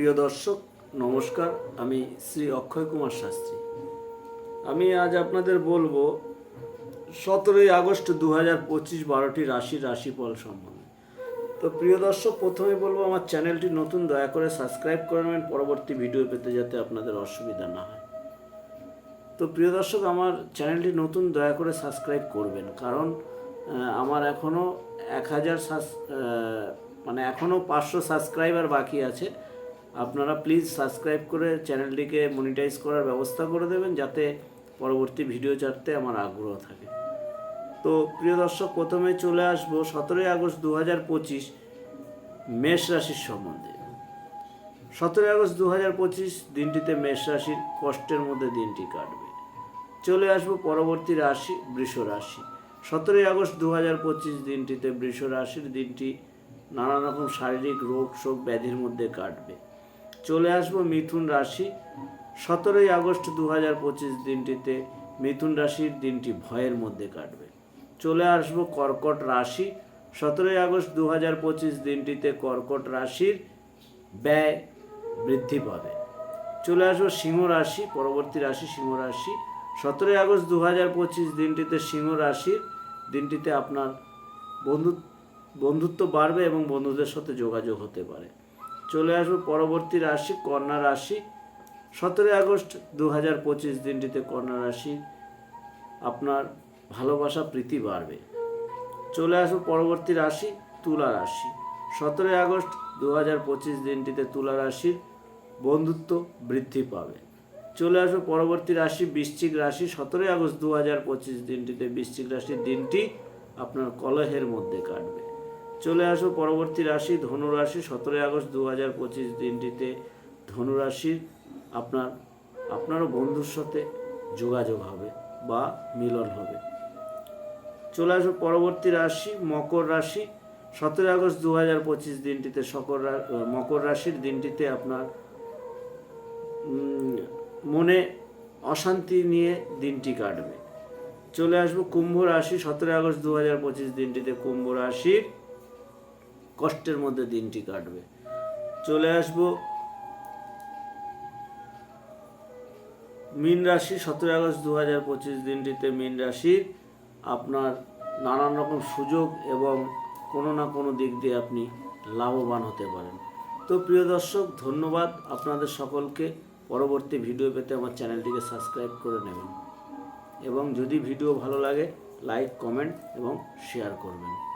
প্রিয় দর্শক, নমস্কার। আমি শ্রী অক্ষয় কুমার শাস্ত্রী। আমি আজ আপনাদের বলব, সতেরোই আগস্ট দু হাজার পঁচিশ বারোটি রাশির রাশিফল সম্বন্ধে। তো প্রিয় দর্শক, প্রথমে বলব, আমার চ্যানেলটি নতুন, দয়া করে সাবস্ক্রাইব করে নেবেন। পরবর্তী ভিডিও পেতে যাতে আপনাদের অসুবিধা না হয়। তো প্রিয় দর্শক, আমার চ্যানেলটি নতুন, দয়া করে সাবস্ক্রাইব করবেন। কারণ আমার এখনও এক হাজার মানে এখনও পাঁচশো সাবস্ক্রাইবার বাকি আছে। আপনারা প্লিজ সাবস্ক্রাইব করে চ্যানেলটিকে মনিটাইজ করার ব্যবস্থা করে দেবেন যাতে পরবর্তী ভিডিও ছাড়তে আমার আগ্রহ থাকে। তো প্রিয় দর্শক, প্রথমে চলে আসব সতেরোই আগস্ট দু হাজার পঁচিশ মেষ রাশির সম্বন্ধে। সতেরোই আগস্ট দু হাজার পঁচিশ দিনটিতে মেষ রাশির কষ্টের মধ্যে দিনটি কাটবে। চলে আসব পরবর্তী রাশি, বৃষ রাশি। সতেরোই আগস্ট দু হাজার পঁচিশ দিনটিতে বৃষ রাশির দিনটি নানা রকম শারীরিক রোগ শোক ব্যাধির মধ্যে কাটবে। চলে আসব মিথুন রাশি। সতেরোই আগস্ট দু হাজার পঁচিশ দিনটিতে মিথুন রাশির দিনটি ভয়ের মধ্যে কাটবে। চলে আসব কর্কট রাশি। সতেরোই আগস্ট দু হাজার পঁচিশ দিনটিতে কর্কট রাশির ব্যয় বৃদ্ধি পাবে। চলে আসব সিংহ রাশি, পরবর্তী রাশি সিংহ রাশি। সতেরোই আগস্ট দু হাজার পঁচিশ দিনটিতে সিংহ রাশির দিনটিতে আপনার বন্ধু বন্ধুত্ব বাড়বে এবং বন্ধুদের সাথে যোগাযোগ হতে পারে। চলে আসব পরবর্তী রাশি, কন্যা রাশি। সতেরোই আগস্ট দু হাজার পঁচিশ দিনটিতে কন্যা রাশি, আপনার ভালোবাসা, প্রীতি বাড়বে। চলে আসব পরবর্তী রাশি, তুলা রাশি। সতেরোই আগস্ট দু হাজার পঁচিশ দিনটিতে তুলা রাশির বন্ধুত্ব বৃদ্ধি পাবে। চলে আসব পরবর্তী রাশি, বৃশ্চিক রাশি। সতেরোই আগস্ট দু হাজার পঁচিশ দিনটিতে বৃশ্চিক রাশির দিনটি আপনার কলহের মধ্যে কাটবে। চলে আসব পরবর্তী রাশি ধনুরাশি, সতেরোই আগস্ট দু হাজার পঁচিশ দিনটিতে ধনু রাশির আপনার, আপনারও বন্ধুর সাথে যোগাযোগ হবে বা মিলন হবে। চলে আসব পরবর্তী রাশি, মকর রাশি, সতেরোই আগস্ট দু হাজার পঁচিশ দিনটিতে সকর মকর রাশির দিনটিতে আপনার মনে অশান্তি নিয়ে দিনটি কাটবে। চলে আসব, কুম্ভ রাশি, সতেরোই আগস্ট দু হাজার পঁচিশ দিনটিতে কুম্ভ রাশির কষ্টের মধ্যে দিনটি কাটবে। চলে আসব মীন রাশি, সতেরোই আগস্ট দু হাজার পঁচিশ দিনটিতে মীন রাশির আপনার নানান রকম সুযোগ এবং কোনো না কোনো দিক দিয়ে আপনি লাভবান হতে পারেন। তো প্রিয় দর্শক, ধন্যবাদ। আপনাদের সকলকে পরবর্তী ভিডিও পেতে আমার চ্যানেলটিকে সাবস্ক্রাইব করে নেবেন। এবং যদি ভিডিও ভালো লাগে, লাইক, কমেন্ট এবং শেয়ার করবেন।